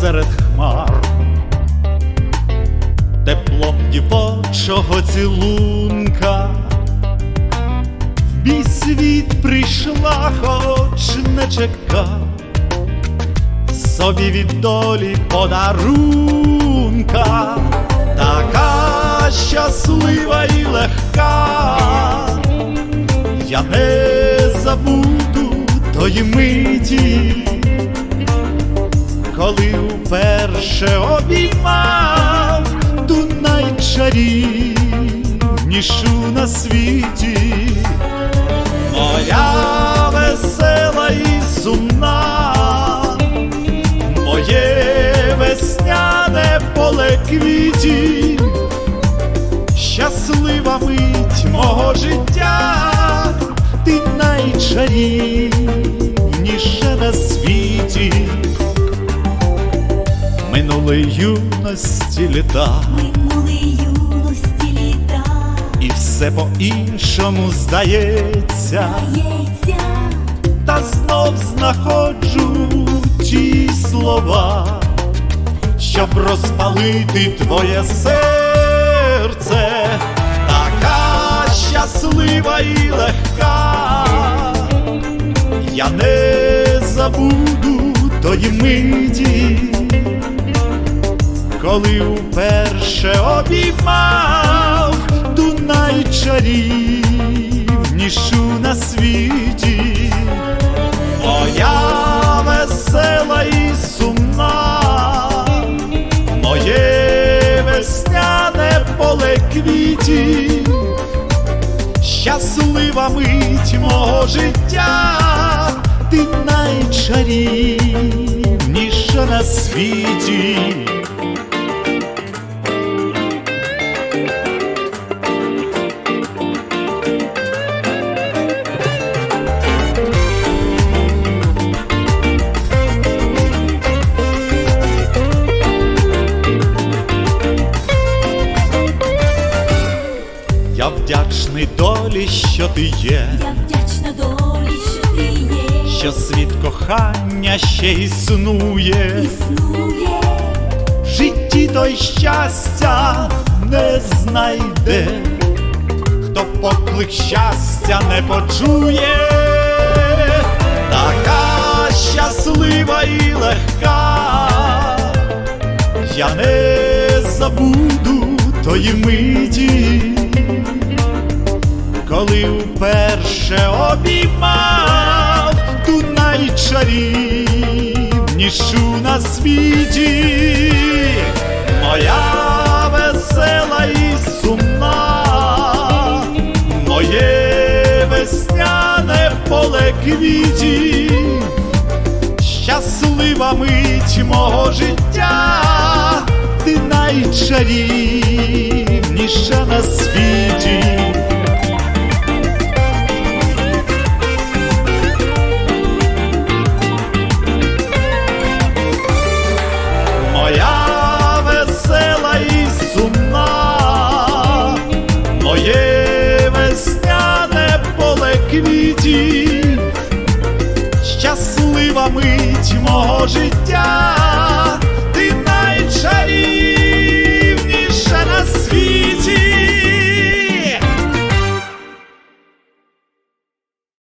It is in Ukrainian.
серед хмар, теплом дівочого цілунка, в мій світ прийшла, хоч не чека, собі від долі подарунка, така щаслива і легка, я не забуду тої миті коли вперше обіймав. Ту найчарівнішу на світі, моя весела і сумна, моє весняне поле квітів, щаслива мить мого життя, ти найчарівніша на світі минули юності літа, Минули юності літа, і все по-іншому здається, дається, та знов знаходжу ті слова, щоб розпалити твоє серце, така щаслива і легка, я не забуду тої миті коли вперше обіймав ту найчарівнішу на світі, моя весела і сумна, моє весняне поле квітів, щаслива мить мого життя, ти найчарівніша на світі. Вдячний долі, що ти є, я вдячна долі, що ти є, що світ кохання ще існує, існує, в житті той щастя не знайде, хто поклик щастя не почує, така щаслива і легка, я не забуду тої миті. Коли вперше обіймав ту найчарівнішу на світі, моя весела і сумна, моє весняне поле квітів, щаслива мить мого життя, ти найчарівніша на світі. світі, щаслива мить мого життя, ти найчарі.